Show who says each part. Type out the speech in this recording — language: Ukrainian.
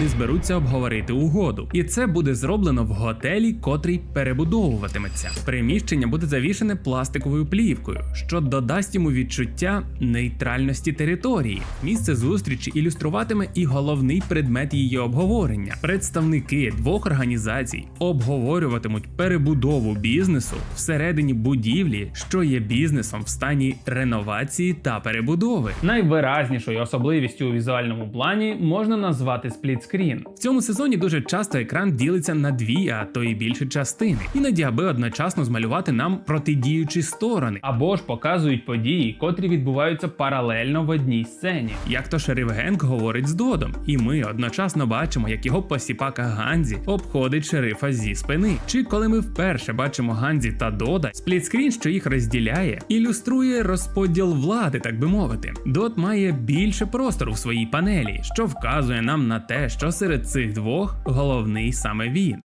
Speaker 1: вони зберуться обговорити угоду. І це буде зроблено в готелі, котрий перебудовуватиметься. Приміщення буде завішене пластиковою плівкою, що додасть йому відчуття нейтральності території. Місце зустрічі ілюструватиме і головний предмет її обговорення. Представники двох організацій обговорюватимуть перебудову бізнесу всередині будівлі, що є бізнесом в стані реновації та перебудови. Найвиразнішою особливістю у візуальному плані можна назвати сплітскрін. В цьому сезоні дуже часто екран ділиться на дві, а то і більше частини, іноді аби одночасно змалювати нам протидіючі сторони, або ж показують події, котрі відбуваються паралельно в одній сцені. Як то шериф Генк говорить з Додом, і ми одночасно бачимо, як його посіпака Ганзі обходить шерифа зі спини. Чи коли ми вперше бачимо Ганзі та Дода, сплітскрін, що їх розділяє, ілюструє розподіл влади, так би мовити. Дот має більше простору в своїй панелі, що вказує нам на те, що серед цих двох головний саме він.